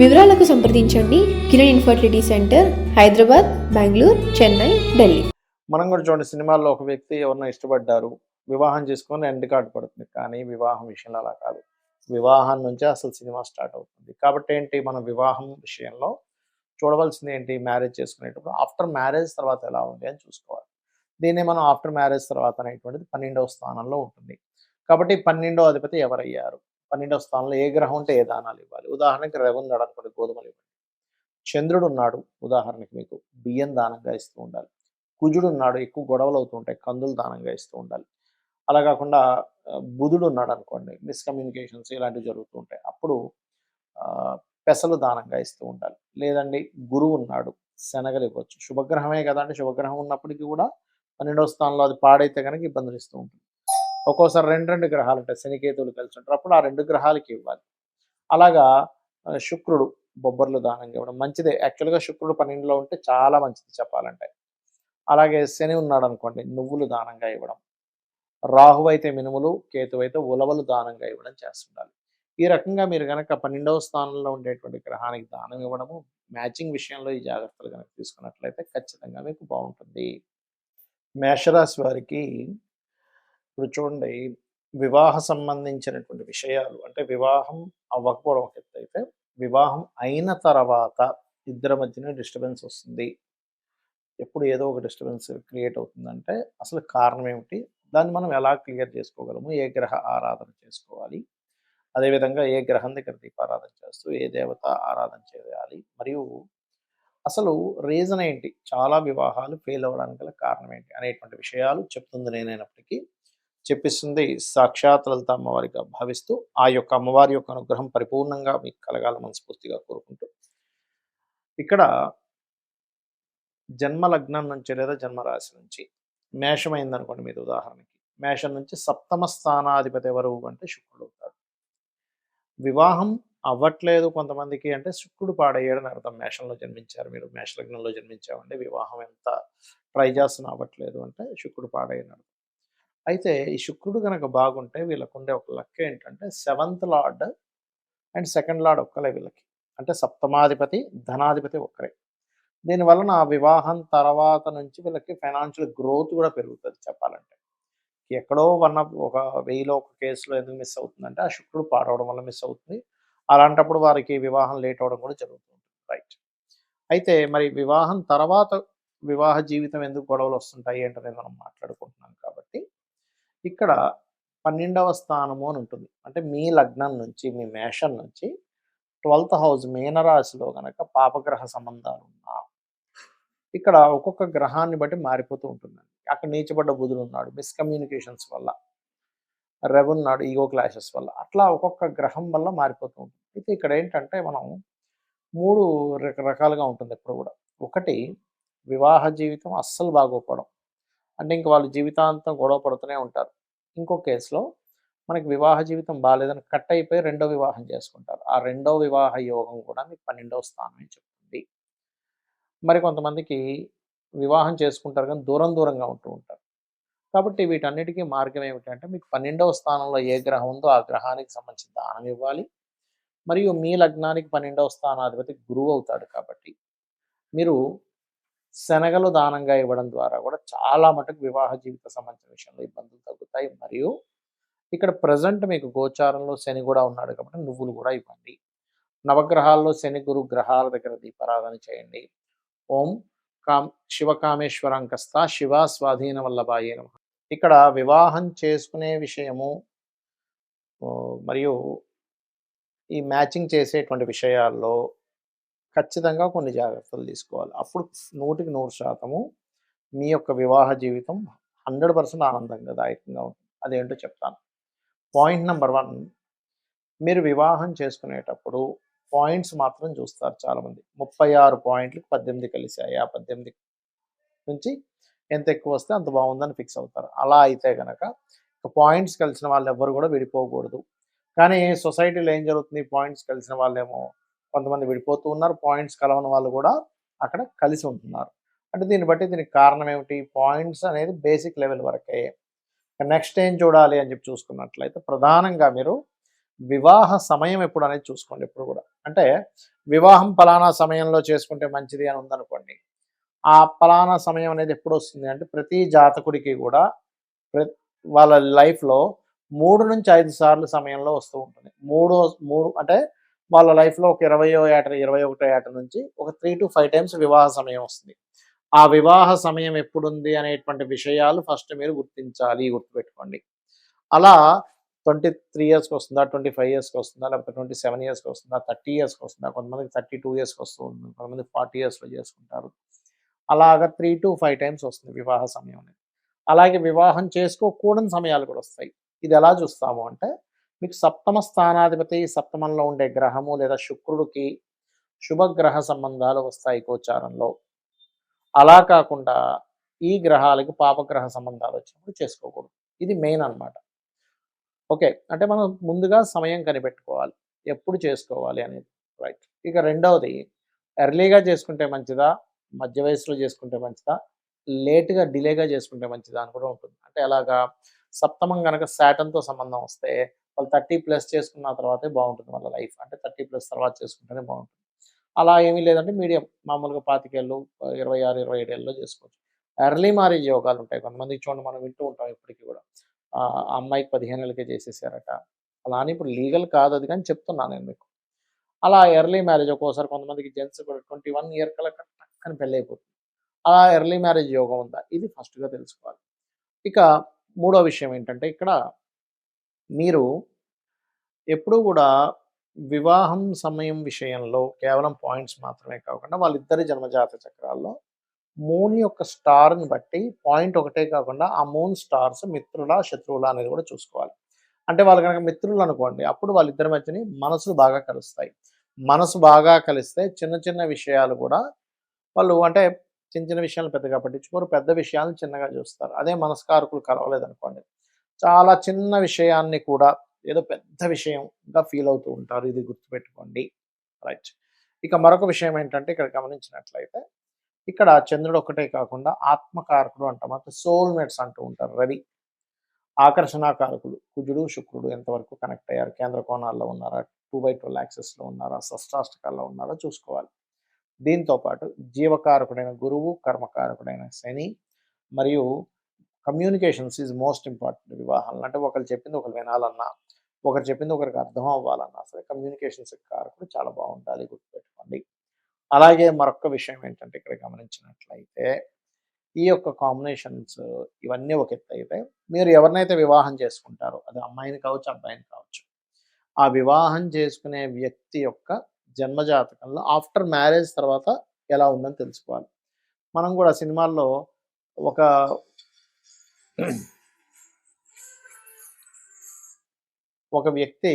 వివరాలకు సంప్రదించండి Kiran infertility centre Hyderabad Bengaluru Chennai Delhi. మనం కూడా చూడండి సినిమాల్లో ఒక వ్యక్తి ఎవరినో ఇష్టపడ్డారు వివాహం చేసుకొని ఎండ్ కార్డు పడుతుంది. కానీ వివాహం విషయంలో అలా కాదు. వివాహం నుంచే అసలు సినిమా స్టార్ట్ అవుతుంది. కాబట్టి ఏంటి మనం వివాహం విషయంలో చూడవలసింది ఏంటి మ్యారేజ్ చేసుకునేటప్పుడు ఆఫ్టర్ మ్యారేజ్ తర్వాత ఎలా ఉంది అని చూసుకోవాలి. దీన్ని మనం ఆఫ్టర్ మ్యారేజ్ తర్వాత అనేటువంటిది పన్నెండవ స్థానంలో ఉంటుంది. కాబట్టి పన్నెండవ అధిపతి ఎవరయ్యారు? పన్నెండవ స్థానంలో ఏ గ్రహం ఉంటే ఏ దానాలు ఇవ్వాలి. ఉదాహరణకి రవి ఉన్నాడు అనుకోండి గోధుమలు ఇవ్వండి. చంద్రుడు ఉన్నాడు ఉదాహరణకి మీకు బియ్యం దానంగా ఇస్తూ ఉండాలి. కుజుడు ఉన్నాడు ఎక్కువ గొడవలు అవుతుంటాయి కందులు దానంగా ఇస్తూ ఉండాలి. అలా కాకుండా బుధుడు ఉన్నాడు అనుకోండి మిస్కమ్యూనికేషన్స్ ఇలాంటివి జరుగుతూ ఉంటాయి. అప్పుడు ఆ, పెసలు దానంగా ఇస్తూ ఉండాలి. లేదండి గురువు ఉన్నాడు శనగలు ఇవ్వచ్చు. శుభగ్రహమే కదండి శుభగ్రహం ఉన్నప్పటికీ కూడా పన్నెండవ స్థానంలో అది పాడైతే కనుక ఇబ్బందులు ఇస్తూ ఉంటుంది ఒక్కోసారి రెండు రెండు గ్రహాలు ఉంటాయి. శనికేతువులు కలిసి ఉంటారు. అప్పుడు ఆ రెండు గ్రహాలకి ఇవ్వాలి. అలాగా శుక్రుడు బొబ్బర్లు దానంగా ఇవ్వడం మంచిదే. యాక్చువల్గా శుక్రుడు పన్నెండులో ఉంటే చాలా మంచిది చెప్పాలంటే. అలాగే శని ఉన్నాడు అనుకోండి నువ్వులు దానంగా ఇవ్వడం. రాహు అయితే మినుములు కేతు అయితే ఉలవలు దానంగా ఇవ్వడం చేస్తుండాలి. ఈ రకంగా మీరు కనుక పన్నెండవ స్థానంలో ఉండేటువంటి గ్రహానికి దానం ఇవ్వడము మ్యాచింగ్ విషయంలో ఈ జాగ్రత్తలు కనుక తీసుకున్నట్లయితే ఖచ్చితంగా మీకు బాగుంటుంది. మేషరాశి వారికి ఇప్పుడు చూడండి వివాహ సంబంధించినటువంటి విషయాలు. అంటే వివాహం అవ్వకపోవడం ఒక ఎత్తు అయితే వివాహం అయిన తర్వాత ఇద్దరి మధ్యనే డిస్టర్బెన్స్ వస్తుంది. ఎప్పుడు ఏదో ఒక డిస్టర్బెన్స్ క్రియేట్ అవుతుందంటే అసలు కారణం ఏమిటి? దాన్ని మనం ఎలా క్లియర్ చేసుకోగలము? ఏ గ్రహ ఆరాధన చేసుకోవాలి? అదేవిధంగా ఏ గ్రహం దగ్గర దీపారాధన చేస్తూ ఏ దేవత ఆరాధన చేయాలి? మరియు అసలు రీజన్ ఏంటి? చాలా వివాహాలు ఫెయిల్ అవ్వడానికి గల కారణం ఏంటి? అనేటువంటి విషయాలు చెప్తుంది నేనైనప్పటికీ. చెప్పిస్తుంది సాక్షాత్ లలిత అమ్మవారిగా భావిస్తూ ఆ యొక్క అమ్మవారి యొక్క అనుగ్రహం పరిపూర్ణంగా మీకు కలగాల మనస్ఫూర్తిగా కోరుకుంటూ ఇక్కడ జన్మ లగ్నం నుంచి లేదా జన్మరాశి నుంచి మేషం అయిందనుకోండి మీరు ఉదాహరణకి. మేషం నుంచి సప్తమ స్థానాధిపతి ఎవరు అంటే శుక్రుడు అవుతాడు వివాహం అవ్వట్లేదు కొంతమందికి అంటే శుక్రుడు పాడయ్యాడని అర్థం. మేషంలో జన్మించారు మీరు. మేష లగ్నంలో జన్మించామంటే వివాహం ఎంత ట్రై చేస్తున్నా అవ్వట్లేదు అంటే శుక్రుడు పాడయ్యాడు అర్థం. అయితే ఈ శుక్రుడు కనుక బాగుంటే వీళ్ళకు ఉండే ఒక లక్ ఏంటంటే seventh lord and second lord ఒక్కలే వీళ్ళకి. అంటే సప్తమాధిపతి ధనాధిపతి ఒక్కరే. దీనివలన వివాహం తర్వాత నుంచి వీళ్ళకి ఫైనాన్షియల్ గ్రోత్ కూడా పెరుగుతుంది చెప్పాలంటే. ఎక్కడో వన్ ఒక వెయ్యిలో ఒక కేసులో ఎందుకు మిస్ అవుతుందంటే ఆ శుక్రుడు పాడవడం వల్ల మిస్ అవుతుంది. అలాంటప్పుడు వారికి వివాహం లేట్ అవడం కూడా జరుగుతుంది. రైట్. అయితే మరి వివాహం తర్వాత వివాహ జీవితం ఎందుకు గొడవలు వస్తుంటాయి ఏంటనేది మనం మాట్లాడుకుంటున్నాం కాబట్టి ఇక్కడ పన్నెండవ స్థానము అని ఉంటుంది. అంటే మీ లగ్నం నుంచి మీ మేషం నుంచి ట్వెల్త్ హౌస్ మీనరాశిలో గనక పాపగ్రహ సంబంధాలు ఉన్నా ఇక్కడ ఒక్కొక్క గ్రహాన్ని బట్టి మారిపోతూ ఉంటుందండి అక్కడ నీచబడ్డ బుధుడు ఉన్నాడు మిస్కమ్యూనికేషన్స్ వల్ల రెవ్ ఉన్నాడు ఈగో క్లాషెస్ వల్ల అట్లా ఒక్కొక్క గ్రహం వల్ల మారిపోతూ ఉంటుంది. అయితే ఇక్కడ ఏంటంటే మనం మూడు రకరకాలుగా ఉంటుంది ఎప్పుడు కూడా. ఒకటి వివాహ జీవితం అస్సలు బాగోకపోవడం. అంటే ఇంక వాళ్ళు జీవితాంతం గొడవ పడుతూనే ఉంటారు. ఇంకో కేసులో మనకి వివాహ జీవితం బాగాలేదని కట్ అయిపోయి రెండో వివాహం చేసుకుంటారు. ఆ రెండో వివాహ యోగం కూడా మీకు పన్నెండవ స్థానమే చెప్తుంది. మరి కొంతమందికి వివాహం చేసుకుంటారు కానీ దూరం దూరంగా ఉంటూ ఉంటారు. కాబట్టి వీటన్నిటికీ మార్గం ఏమిటంటే మీకు పన్నెండవ స్థానంలో ఏ గ్రహం ఉందో ఆ గ్రహానికి సంబంధించిన దానం ఇవ్వాలి. మరియు మీ లగ్నానికి పన్నెండవ స్థానాధిపతి గురువు అవుతాడు కాబట్టి మీరు శనగలు దానంగా ఇవ్వడం ద్వారా కూడా చాలా మటుకు వివాహ జీవిత సంబంధించిన విషయంలో ఇబ్బందులు ఉంటాయి. మరియు ఇక్కడ ప్రజెంట్ మీకు గోచారంలో శని కూడా ఉన్నాడు కాబట్టి నువ్వులు కూడా ఇవ్వండి. నవగ్రహాల్లో శని గురు గ్రహాల దగ్గర దీపారాధన చేయండి. ఓం కామ్ శివకామేశ్వరంకస్త శివ స్వాధీన వల్లభాయే నమ. ఇక్కడ వివాహం చేసుకునే విషయము మరియు ఈ మ్యాచింగ్ చేసేటువంటి విషయాల్లో ఖచ్చితంగా కొన్ని జాగ్రత్తలు తీసుకోవాలి. అప్పుడు నూటికి నూరు శాతము మీ యొక్క వివాహ జీవితం హండ్రెడ్ పర్సెంట్ ఆనందంగా దాయకంగా ఉంటుంది. అదేంటో చెప్తాను. పాయింట్ నెంబర్ వన్ మీరు వివాహం చేసుకునేటప్పుడు పాయింట్స్ మాత్రం చూస్తారు చాలామంది. ముప్పై ఆరు పాయింట్లకు పద్దెనిమిది కలిసాయి ఆ పద్దెనిమిది నుంచి ఎంత ఎక్కువ వస్తే అంత బాగుందని ఫిక్స్ అవుతారు. అలా అయితే కనుక పాయింట్స్ కలిసిన వాళ్ళు ఎవ్వరు కూడా విడిపోకూడదు. కానీ సొసైటీలో ఏం జరుగుతుంది? పాయింట్స్ కలిసిన వాళ్ళేమో కొంతమంది విడిపోతూ ఉన్నారు. పాయింట్స్ కలవని వాళ్ళు కూడా అక్కడ కలిసి ఉంటున్నారు. అంటే దీన్ని బట్టి దీనికి కారణం ఏమిటి పాయింట్స్ అనేది బేసిక్ లెవెల్ వరకే. నెక్స్ట్ ఏం చూడాలి అని చెప్పి చూసుకున్నట్లయితే ప్రధానంగా మీరు వివాహ సమయం ఎప్పుడు అనేది చూసుకోండి ఎప్పుడు కూడా. అంటే వివాహం పలానా సమయంలో చేసుకుంటే మంచిది అని ఉందనుకోండి. ఆ పలానా సమయం అనేది ఎప్పుడు వస్తుంది అంటే ప్రతి జాతకుడికి కూడా వాళ్ళ లైఫ్లో మూడు నుంచి ఐదు సార్లు సమయంలో వస్తూ ఉంటుంది. మూడు మూడు అంటే వాళ్ళ లైఫ్లో ఒక ఇరవయో ఏట ఇరవై ఒకటో ఏట నుంచి ఒక త్రీ టు ఫైవ్ టైమ్స్ వివాహ సమయం వస్తుంది. ఆ వివాహ సమయం ఎప్పుడుంది అనేటువంటి విషయాలు ఫస్ట్ మీరు గుర్తించాలి గుర్తుపెట్టుకోండి. అలా ట్వంటీ త్రీ ఇయర్స్కి వస్తుందా ట్వంటీ ఫైవ్ ఇయర్స్కి వస్తుందా లేకపోతే ట్వంటీ సెవెన్ ఇయర్స్కి వస్తుందా థర్టీ ఇయర్స్కి వస్తుందా కొంతమందికి థర్టీ టూ ఇయర్స్కి వస్తుంది కొంతమంది ఫార్టీ ఇయర్స్లో చేసుకుంటారు. అలాగా త్రీ టు ఫైవ్ టైమ్స్ వస్తుంది వివాహ సమయం అనేది. అలాగే వివాహం చేసుకోకూడని సమయాలు కూడా వస్తాయి. ఇది ఎలా చూస్తాము అంటే మీకు సప్తమ స్థానాధిపతి సప్తమంలో ఉండే గ్రహము లేదా శుక్రుడికి శుభగ్రహ సంబంధాలు వస్తాయి గోచారంలో. అలా కాకుండా ఈ గ్రహాలకి పాపగ్రహ సంబంధాలు వచ్చినప్పుడు చేసుకోకూడదు. ఇది మెయిన్ అన్నమాట. ఓకే. అంటే మనం ముందుగా సమయం కనిపెట్టుకోవాలి. ఎప్పుడు చేసుకోవాలి అనేది. రైట్. ఇక రెండవది ఎర్లీగా చేసుకుంటే మంచిదా? మధ్య వయసులో చేసుకుంటే మంచిదా? లేట్గా డిలేగా చేసుకుంటే మంచిదా అని కూడా ఉంటుంది. అంటే ఎలాగా? సప్తమం కనుక శాటన్తో సంబంధం వస్తే వాళ్ళు థర్టీ ప్లస్ చేసుకున్న తర్వాతే బాగుంటుంది వాళ్ళ లైఫ్. అంటే థర్టీ ప్లస్ తర్వాత చేసుకుంటేనే బాగుంటుంది. అలా ఏమీ లేదంటే మీడియం మామూలుగా పాతికేళ్ళు ఇరవై ఆరు ఇరవై ఏడు ఏళ్ళలో చేసుకోవచ్చు. ఎర్లీ మ్యారేజ్ యోగాలు ఉంటాయి. కొంతమంది చూడండి మనం వింటూ ఉంటాం ఇప్పటికీ కూడా. అమ్మాయికి పదిహేను ఏళ్ళకే చేసేసారట. అలా అని ఇప్పుడు లీగల్ కాదు అది కానీ చెప్తున్నాను నేను మీకు. అలా ఎర్లీ మ్యారేజ్ ఒక్కోసారి కొంతమందికి జెంట్స్ కూడా ట్వంటీ వన్ ఇయర్ కల్లా టక్కని పెళ్ళి అయిపోతుంది అలా ఎర్లీ మ్యారేజ్ యోగం ఉందా? ఇది ఫస్ట్గా తెలుసుకోవాలి. ఇక మూడో విషయం ఏంటంటే ఇక్కడ మీరు ఎప్పుడూ కూడా వివాహం సమయం విషయంలో కేవలం పాయింట్స్ మాత్రమే కాకుండా వాళ్ళిద్దరి జన్మజాత చక్రాల్లో మూన్ యొక్క స్టార్ని బట్టి పాయింట్ ఒకటే కాకుండా ఆ మూన్ స్టార్స్ మిత్రుల శత్రువుల అనేది కూడా చూసుకోవాలి. అంటే వాళ్ళు కనుక మిత్రులు అనుకోండి అప్పుడు వాళ్ళిద్దరి మధ్యని మనసులు బాగా కలుస్తాయి. మనసు బాగా కలిస్తే చిన్న చిన్న విషయాలు కూడా వాళ్ళు అంటే చిన్న చిన్న విషయాలు పెద్దగా పట్టించుకోరు పెద్ద విషయాలను చిన్నగా చూస్తారు. అదే మనస్కారకులు కలవలేదు అనుకోండి చాలా చిన్న విషయాన్ని కూడా ఏదో పెద్ద విషయంగా ఫీల్ అవుతూ ఉంటారు. ఇది గుర్తుపెట్టుకోండి. రైట్. ఇక మరొక విషయం ఏంటంటే ఇక్కడ గమనించినట్లయితే ఇక్కడ చంద్రుడు ఒకటే కాకుండా ఆత్మకారకుడు అంటాం అంటే సోల్మేట్స్ అంటూ ఉంటారు రవి. ఆకర్షణాకారకులు కుజుడు శుక్రుడు ఎంతవరకు కనెక్ట్ అయ్యారు? కేంద్ర కోణాల్లో ఉన్నారా? టూ బై ట్వెల్వ్ యాక్సెస్లో ఉన్నారా? షష్టాష్టకాల్లో ఉన్నారా? చూసుకోవాలి. దీంతో పాటు జీవకారకుడైన గురువు కర్మకారకుడైన శని మరియు కమ్యూనికేషన్స్ ఈజ్ మోస్ట్ ఇంపార్టెంట్ వివాహాలను. అంటే ఒకరు చెప్పింది ఒకరు వినాలన్నా ఒకరు చెప్పింది ఒకరికి అర్థం అవ్వాలన్నా సరే కమ్యూనికేషన్స్ కారకుడు చాలా బాగుండాలి గుర్తుపెట్టుకోండి. అలాగే మరొక విషయం ఏంటంటే ఇక్కడ గమనించినట్లయితే ఈ యొక్క కాంబినేషన్స్ ఇవన్నీ ఒక ఎత్తు అయితే మీరు ఎవరినైతే వివాహం చేసుకుంటారో అది అమ్మాయిని కావచ్చు అబ్బాయిని కావచ్చు ఆ వివాహం చేసుకునే వ్యక్తి యొక్క జన్మజాతకంలో ఆఫ్టర్ మ్యారేజ్ తర్వాత ఎలా ఉందని తెలుసుకోవాలి. మనం కూడా సినిమాల్లో ఒక ఒక వ్యక్తి